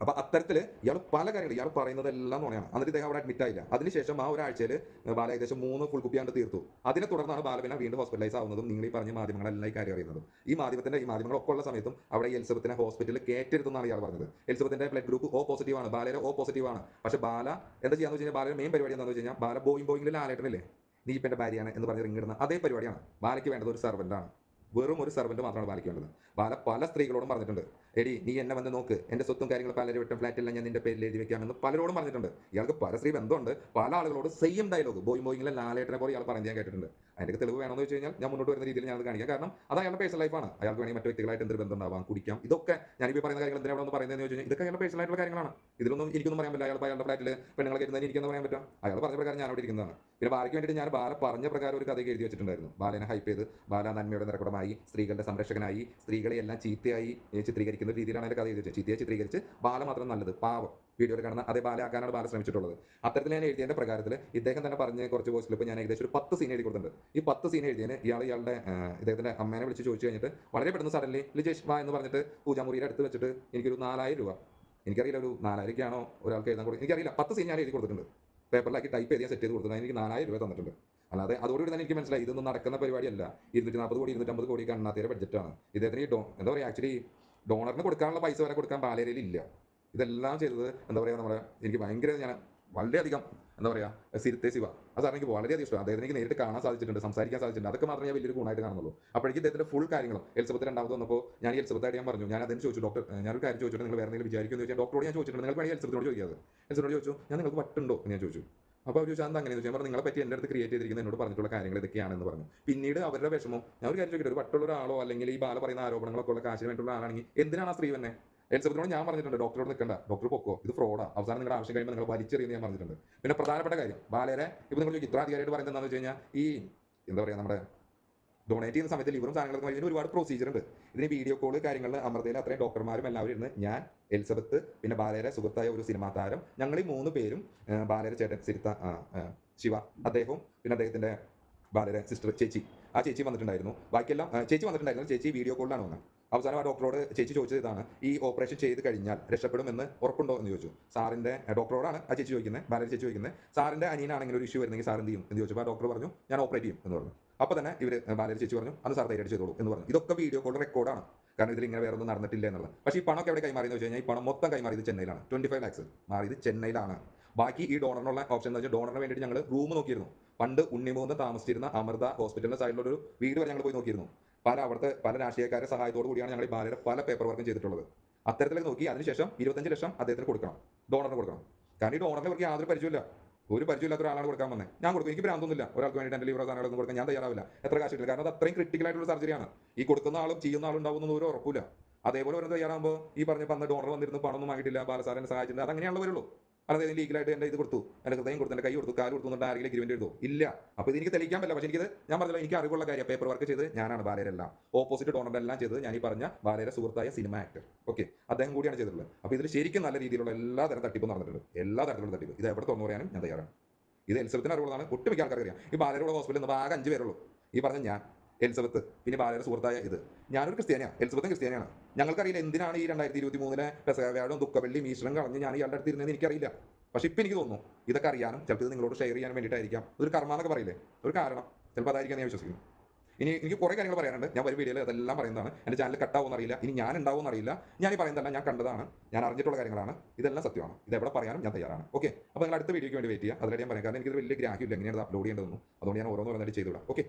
അപ്പൊ അത്തരത്തിൽ ഇയാൾ പല കാര്യങ്ങൾ ഇയാൾ പറയുന്നതെല്ലാം നുണയാണ്. എന്നിട്ട് ഇദ്ദേഹം അവിടെ അഡ്മിറ്റ് ആയില്ല. അതിനുശേഷം ആ ഒരാഴ്ചയിൽ ബാല ഏകദേശം മൂന്ന് ഫുൾ കുപ്പിയാണ്ട് തീർത്തു. അതിനെ തുടർന്നാണ് ബാലവിന വീണ്ടും ഹോസ്പിറ്റലൈസ് ആവുന്നതും നിങ്ങൾ ഈ പറഞ്ഞ മാധ്യമങ്ങളെല്ലാം ഈ കാര്യം അറിയുന്നതും. ഈ മാധ്യമത്തിന്റെ ഈ മാധ്യമങ്ങളൊക്കെ ഉള്ള സമയത്തും അവിടെ എലിസബത്തിനെ ഹോസ്പിറ്റലിൽ കയറ്റരുതെന്നാണ് ഇയാൾ പറഞ്ഞത്. എലിസബത്തിന്റെ ബ്ലഡ് ഗ്രൂപ്പ് ഓ പോസിറ്റീവ് ആണ്. ബാലയുടെ ഓ പോസിറ്റീവ് ആണ്. പക്ഷെ ബാല എന്താ ചെയ്യാന്ന് വെച്ചാൽ ബാലയുടെ മെയിൻ പരിപാടി എന്താണെന്ന് വെച്ച് കഴിഞ്ഞാൽ ബാല ബോയിങ് ബോയിങ്ങിൽ ലാലേട്ടനില്ലേ? നീ ഇപ്പം എന്റെ ഭാര്യയാണ് എന്ന് പറഞ്ഞ് റിങ്ങിടുന്ന അതേ പരിപാടിയാണ് ബാലയ്ക്ക് വേണ്ടത് ഒരു സെർവന്റാണ് വെറും ഒരു സർവന്റ് മാത്രമാണ് ബാലയ്ക്ക് വേണ്ടത്. ബാല പല സ്ത്രീകളോടും പറഞ്ഞിട്ടുണ്ട്. എടി നീ എന്നെ വന്ന് നോക്ക്. എന്റെ സ്വത്തും കാര്യങ്ങളും പലരും വിട്ടും ഫ്ലാറ്റിൽ ഞാൻ നിന്റെ പേരിൽ എഴുതി വെക്കാമെന്ന് പലരോടും പറഞ്ഞിട്ടുണ്ട്. ഇയാൾക്ക് പരശ്രീ ബന്ധമുണ്ട്. പല ആളുകളോട് സെയിം ഡയലോഗ് ബോയ് ബോയിങ്ങിലെ ലാലേട്ടനെ പോലെ ഇയാൾ പറഞ്ഞു ഞാൻ കേട്ടിട്ടുണ്ട്. അതിന്റെ തെളിവ് വേണമെന്ന് വെച്ച് കഴിഞ്ഞാൽ ഞാൻ മുന്നോട്ട് വരുന്ന രീതിയിൽ ഞാൻ അത് കാണിക്കാം. കാരണം അത് അയാളുടെ പേഴ്സണൽ ലൈഫാണ് അയാൾക്ക് വേണമെങ്കിൽ മറ്റു വ്യക്തികളായിട്ട് എന്തൊരു ബന്ധമുണ്ടാവാം കുടിക്കാം. ഇതൊക്കെ ഞാനിപ്പോൾ പറയുന്ന കാര്യങ്ങൾ എന്തിനാണ് ഒന്ന് പറയുന്നതെന്ന് വെച്ച് കഴിഞ്ഞാൽ ഇതൊക്കെ അയാളുടെ പേഴ്സണൽ ആയിട്ടുള്ള കാര്യങ്ങളാണ്. ഇതിലൊന്നും എനിക്കൊന്നും പറയാൻ പറ്റില്ല. അയാൾ അയാളുടെ ഫ്ലാറ്റിൽ പെണ്ണുങ്ങളെ കയറ്റുന്നതിന് എനിക്കെന്ന് പറയാൻ പറ്റും അയാൾ പറഞ്ഞ പ്രകാരം ഞാൻ അവിടെ ഇരിക്കുന്നതാണ്. പിന്നെ ബാലയ്ക്ക് വേണ്ടിയിട്ട് ഞാൻ ബാല പറഞ്ഞ പ്രകാരം ഒരു കഥ എഴുതി വെച്ചിട്ടുണ്ടായിരുന്നു. ബാലനെ ഹൈപ്പ് ചെയ്ത് ബാല നന്മയുടെ നിറക്കുടമായി സ്ത്രീകളുടെ സംരക്ഷകനായി സ്ത്രീകളെ എല്ലാം ചീത്തയായി ഏ, ചിത്രീകരിക്കുന്ന രീതിയിലാണ് അതിന്റെ കഥ എഴുതി വെച്ചത് ചീത്തയെ ചിത്രീകരിച്ച് ബാല മാത്രം നല്ലത്. പാവം. വീഡിയോയിൽ കാണുന്ന അതേ ബാല ബാലയാക്കാനാണ് ബാല ശ്രമിച്ചിട്ടുള്ളത്. അത്തരത്തിൽ ഞാൻ എഴുതിയതിന്റെ പ്രകാരത്തിൽ ഇദ്ദേഹം തന്നെ പറഞ്ഞ് കുറച്ച് വോയിസ് ക്ലിപ്പ് ഞാൻ ഏകദേശം ഒരു പത്ത് സീൻ എഴുതി കൊടുത്തിട്ടുണ്ട്. ഈ പത്ത് സീൻ എഴുതിയതിന് ഇയാൾ ഇയാളുടെ ഇദ്ദേഹത്തിന്റെ അമ്മേനെ വിളിച്ച് ചോദിച്ചു കഴിഞ്ഞിട്ട് വളരെ പെട്ടെന്ന് സഡൻലി ലിജേഷ് വാ എന്ന് പറഞ്ഞിട്ട് പൂജാമുറിയുടെ അടുത്ത് വെച്ചിട്ട് എനിക്കൊരു നാലായിരം രൂപ. എനിക്കറിയില്ല ഒരു നാലായിരക്കാണോ ഒരാൾക്ക് എഴുതാൻ കൊടുക്കും എനിക്കറിയില്ല. പത്ത് സീൻ ഞാൻ എഴുതി കൊടുത്തിട്ടുണ്ട്. പേപ്പറിലാക്കി ടൈപ്പ് ചെയ്ത് സെറ്റ് ചെയ്ത് കൊടുത്തത് എനിക്ക് നാലായിരം രൂപ തന്നിട്ടുണ്ട്. അല്ലാതെ അതോടുകൂടി തന്നെ എനിക്ക് മനസ്സിലായി ഇതൊന്നും നടക്കുന്ന പരിപാടിയല്ല. ഇരുന്നൂറ്റി നാൽപ്പത് കോടി ഇരുന്നൂറ്റമ്പത് കോടി കണ്ണാത്തിയുടെ ബഡ്ജറ്റാണ് ഇദ്ദേഹത്തിന് ഈ ഡോ എന്താ പറയുക ആക്ച്വലി ഡോണറിന് കൊടുക്കാനുള്ള പൈസ വരെ കൊടുക്കാൻ ബാലേരയിൽ ഇല്ല. ഇതെല്ലാം ചെയ്തത് എന്താ പറയുക നമ്മുടെ എനിക്ക് ഭയങ്കര ഞാൻ വളരെയധികം എന്താ പറയുക സിരുത്തെ ശിവ. അത് സാറിന് എനിക്ക് വളരെയധികം ഇഷ്ടം. അദ്ദേഹത്തിന് എനിക്ക് നേരിട്ട് കാണാൻ സാധിച്ചിട്ടുണ്ട് സംസാരിക്കാൻ സാധിച്ചിട്ടുണ്ട്. അതൊക്കെ മാത്രമേ ഞാൻ വലിയൊരു ഗുണമായിട്ട് കാണുന്നുള്ളൂ. അപ്പോഴേക്കും ഇദ്ദേഹത്തിന്റെ ഫുൾ കാര്യങ്ങളും എലിസബത്ത് രണ്ടാമത് വന്നപ്പോൾ ഞാൻ ഈ എലിസബത്തായിട്ട് ഞാൻ പറഞ്ഞു ഞാൻ അതിന് ചോദിച്ചു ഡോക്ടർ ഞാനൊരു കാര്യം ചോദിച്ചിട്ട് നിങ്ങൾ വേറെ എന്തെങ്കിലും വിചാരിക്കുമെന്ന് ചോദിച്ചാൽ ഡോക്ടറോട് ഞാൻ ചോദിച്ചിട്ടുണ്ട്. നിങ്ങൾ വേണമെങ്കിൽ എലിസബത്തിനോട് ചോദിക്കാതെ എലിസബത്തോട് ചോദിച്ചു ഞാൻ നിങ്ങൾക്ക് വട്ടുണ്ടോ എന്ന് ഞാൻ ചോദിച്ചു. അപ്പോൾ അവർ ചോദിച്ചാൽ അങ്ങനെ? ചോദിച്ചാൽ നിങ്ങളെ പറ്റി എന്റെ അടുത്ത് ക്രിയേറ്റ് ചെയ്തിരിക്കുന്ന എന്നോട് പറഞ്ഞിട്ടുള്ള കാര്യങ്ങൾ ഇതൊക്കെയാണെന്ന് പറഞ്ഞു. പിന്നീട് അവരുടെ വിഷമം ഞാൻ ഒരു കാര്യം ചോദിക്കട്ടെ ഒരു പട്ടുള്ള ഒരാളോ അല്ലെങ്കിൽ ഈ ബാല പറയുന്ന ആരോപണങ്ങളൊക്കെ ഉള്ള കാശിന് വേണ്ടിയുള്ള ആളാണെങ്കിൽ എന്തിനാണ് ആ സ്ത്രീ തന്നെ എലിസബത്തിനോട് ഞാൻ പറഞ്ഞിട്ടുണ്ട് ഡോക്ടറോട് നിൽക്കണ്ട ഡോക്ടർ പൊക്കോ ഇത് ഫ്രോഡാ അവസാനം നിങ്ങളുടെ ആവശ്യം കഴിയുമ്പോൾ നിങ്ങൾ വലിച്ചെറിയുന്ന ഞാൻ പറഞ്ഞിട്ടുണ്ട്. പിന്നെ പ്രധാനപ്പെട്ട കാര്യം ബാലരെ ഇപ്പോൾ നിങ്ങൾ ഇത്ര അധികാരമായിട്ട് പറയുന്നത് എന്താണെന്ന് വെച്ച് കഴിഞ്ഞാൽ ഈ എന്താ പറയുക നമ്മുടെ ഡൊണേറ്റ് ചെയ്യുന്ന സമയത്ത് ലിവറും സാധനങ്ങളൊക്കെ ഇതിന് ഒരുപാട് പ്രൊസീജിയർ ഉണ്ട്. ഇതിന് വീഡിയോ കോൾ കാര്യങ്ങളിൽ അമൃതയിൽ അത്രയും ഡോക്ടർമാരും എല്ലാവരും ഇരുന്ന് ഞാൻ എലിസബത്ത് പിന്നെ ബാലയുടെ സുഹൃത്തായ ഒരു സിനിമാ താരം. ഞങ്ങൾ ഈ മൂന്ന് പേരും ബാലയുടെ ചേട്ടൻ സിരിത്ത ശിവ അദ്ദേഹവും പിന്നെ അദ്ദേഹത്തിന്റെ ബാലയുടെ സിസ്റ്റർ ചേച്ചി. ആ ചേച്ചി വന്നിട്ടുണ്ടായിരുന്നു. ബാക്കിയെല്ലാം ചേച്ചി വന്നിട്ടുണ്ടായിരുന്നു. ചേച്ചി വീഡിയോ കോളിലാണ് വന്നത്. അവസാനം ആ ഡോക്ടറോട് ചേച്ചി ചോദിച്ചത് ഇതാണ് ഈ ഓപ്പറേഷൻ ചെയ്ത് കഴിഞ്ഞാൽ രക്ഷപ്പെടുമെന്ന് ഉറപ്പുണ്ടോ എന്ന് ചോദിച്ചു. സാറിന്റെ ഡോക്ടറോടാണ് ആ ചേച്ചി ചോദിക്കുന്നത് ബാലയുടെ ചേച്ചി ചോദിക്കുന്നത് സാറിന്റെ അനിയനാണെങ്കിലും ഒരു ഇഷ്യൂ വരുന്നെങ്കിൽ സാർ എന്ത് ചെയ്യും? എന്ന് ചോദിച്ചപ്പോൾ ആ ഡോക്ടർ പറഞ്ഞു ഞാൻ ഓപ്പറേറ്റ് ചെയ്യും എന്ന് പറഞ്ഞു. അപ്പോൾ തന്നെ ഇവർ ബാലയുടെ ചേച്ചി പറഞ്ഞു അത് സാർ ധൈര്യമായിട്ട് ചെയ്തോളൂ എന്ന് പറഞ്ഞു. ഇതൊക്കെ വീഡിയോ കോൾ റെക്കോർഡാണ്. കാരണം ഇതിൽ ഇങ്ങനെ വേറെ ഒന്നും നടന്നിട്ടില്ല എന്നുള്ളത്. പക്ഷേ ഈ പണമൊക്കെ എവിടെ കൈമാറിയെന്ന് വെച്ച് കഴിഞ്ഞാൽ ഈ പണം മൊത്തം കൈമാറിയത് ചെന്നൈയിലാണ്. ട്വന്റി ഫൈവ് ലാക്സ് മാറിയത് ചെന്നൈയിലാണ്. ബാക്കി ഈ ഡോണറിനുള്ള ഓപ്ഷൻ എന്ന് വെച്ചാൽ ഡോണറിന് വേണ്ടിയിട്ട് ഞങ്ങൾ റൂം നോക്കിയിരുന്നു. പണ്ട് ഉണ്ണിമൂന്ന് താമസിച്ചിരുന്ന അമൃത ഹോസ്പിറ്റലിന്റെ സൈഡിലൊരു വീട് വരെ ഞങ്ങൾ പോയി നോക്കിയിരുന്നു. പല അവിടുത്തെ പല രാഷ്ട്രീയക്കാരുടെ സഹായത്തോടു കൂടിയാണ് ഞങ്ങൾ ഈ ബാലയുടെ പല പേപ്പർ വർക്കും ചെയ്തിട്ടുള്ളത്. അത്തരത്തിലേക്ക് നോക്കി അതിനുശേഷം ഇരുപത്തഞ്ച് ലക്ഷം അദ്ദേഹത്തിന് കൊടുക്കണം. ഡോണറിന് കൊടുക്കണം. കാരണം ഈ ഡോണറിന് ഇവർക്ക് യാതൊരു പരിചയമില്ല ഒരു പരിചയമില്ലാത്ത ഒരാളാണ് കൊടുക്കാൻ വന്നത് ഞാൻ കൊടുക്കും. എനിക്ക് ഭ്രാന്തൊന്നുമില്ല. ഒരാൾക്ക് വേണ്ടി എന്റെ ലിവറോ സാധനങ്ങളൊന്നും കൊടുക്കാൻ ഞാൻ തയ്യാറാവില്ല. എത്ര കാശ് കിട്ടില്ല. കാരണം അത് അത്രയും ക്രിട്ടിക്കൽ ആയിട്ടുള്ള സർജറിയാണ് ഈ കൊടുക്കുന്ന ആളും ചെയ്യുന്ന ആളും ഉണ്ടാവുന്ന ഒരു ഉറപ്പില്ല അതേപോലെ ഒരു തയ്യാറാകുമ്പോൾ ഈ പറഞ്ഞ പന്ത് ഡോണർ വന്നിരുന്നു പണമൊന്നും ആയിട്ടില്ല ബാലസാറിനെ സഹായിച്ചിട്ടുണ്ട് അതങ്ങനെയുള്ള വരുള്ളൂ. അല്ലാതെ ലീഗലായിട്ട് എന്റെ ഇത് കൊടുത്തു. എന്റെ ഹൃദയം കൊടുത്തു എന്റെ കൈ കൊടുത്തു കാൽ കൊടുത്തു എന്നിട്ട് ആരെങ്കിലും എഗ്രിമെന്റ് എഴുതോ ഇല്ല. അപ്പോൾ ഇത് എനിക്ക് തെളിയിക്കാൻ പറ്റില്ല. പക്ഷേ എനിക്ക് ഞാൻ പറഞ്ഞല്ലോ എനിക്ക് അറിവുള്ള കാര്യം. പേപ്പർ വർക്ക് ചെയ്ത് ഞാനാണ് ബാലയരെല്ലാം ഓപ്പോസിറ്റ് ടോണറെല്ലാം ചെയ്തത് ഞാൻ ഈ പറഞ്ഞ ബാലയുടെ സുഹൃത്തായ സിനിമ ആക്ടർ ഓക്കെ അദ്ദേഹം കൂടിയാണ് ചെയ്തിട്ടുള്ളത്. അപ്പോൾ ഇതിൽ ശരിക്കും നല്ല രീതിയിലുള്ള എല്ലാ തരം തട്ടിപ്പും നടന്നിട്ടുണ്ട്. എല്ലാ തരത്തിലുള്ള തട്ടിപ്പ്. ഇത് എവിടെ തുറന്നു പറയാനും ഞാൻ തയ്യാറാണ്. ഇത് എലിസബത്തിന് അറിവുള്ളതാണ്. ഒട്ടുമിക്ക ആൾക്കാർക്ക് അറിയാം. ഈ ബാലരുടെ ഹോസ്പിറ്റലിൽ നിന്ന് ആകെ അഞ്ച് പേരുള്ളൂ. ഈ പറഞ്ഞ ഞാൻ. എലിസബത്ത്. പിന്നെ ബാലയുടെ സുഹൃത്തായ ഇത്. ഞാനൊരു ക്രിസ്ത്യാനിയാണ്. എലിസബത്തും ക്രിസ്ത്യാനിയാണ്. ഞങ്ങൾക്കറിയില്ല എന്തിനാണ് ഈ രണ്ടായിരത്തി ഇരുപത്തി മൂന്നിലെ പെസകാവ്യാടും ദുഃഖവെള്ളി മീശ്രം കളഞ്ഞ് ഞാൻ ഇയാളുടെ അടുത്ത് ഇരുന്നതെന്ന് എനിക്കറിയില്ല. പക്ഷെ ഇപ്പം എനിക്ക് തോന്നുന്നു ഇതൊക്കെ അറിയാനും ചിലപ്പോൾ ഇത് നിങ്ങളോട് ഷെയർ ചെയ്യാൻ വേണ്ടിയിട്ടായിരിക്കാം. ഒരു കർമ്മ എന്നൊക്കെ പറയില്ലേ? ഒരു കാരണം ചിലപ്പോൾ അതായിരിക്കും ഞാൻ വിശ്വസിക്കുന്നു. ഇനി എനിക്ക് കുറേ കാര്യങ്ങൾ പറയാനുണ്ട്. ഞാൻ ഒരു വീഡിയോയിൽ അതെല്ലാം പറയുന്നതാണ്. എന്റെ ചാനൽ കട്ടാവുമെന്ന് അറിയില്ല ഇനി ഞാൻ ഉണ്ടാവുമെന്ന് അറിയില്ല. ഞാൻ ഈ പറയുന്നതല്ല ഞാൻ കണ്ടതാണ്. ഞാൻ അറിഞ്ഞിട്ടുള്ള കാര്യങ്ങളാണ്. ഇതെല്ലാം സത്യമാണ്. ഇത് എവിടെ പറയാനും ഞാൻ തയ്യാറാണ്. ഓക്കെ അപ്പോൾ നിങ്ങൾ അടുത്ത വീഡിയോയ്ക്ക് വേണ്ടി വെയിറ്റ് ചെയ്യുക. അതിലൂടെ ഞാൻ പറയാം. കാരണം എനിക്കിത് വലിയ ഗ്രാഹ്യമില്ല. എങ്ങനെയാണ് അപ്ലോഡ് ചെയ്യേണ്ടതെന്നും. അതുകൊണ്ട് ഞാൻ ഓരോന്ന് ഓരോന്നായിട്ട് ചെയ്തുവിടാം. ഓക്കെ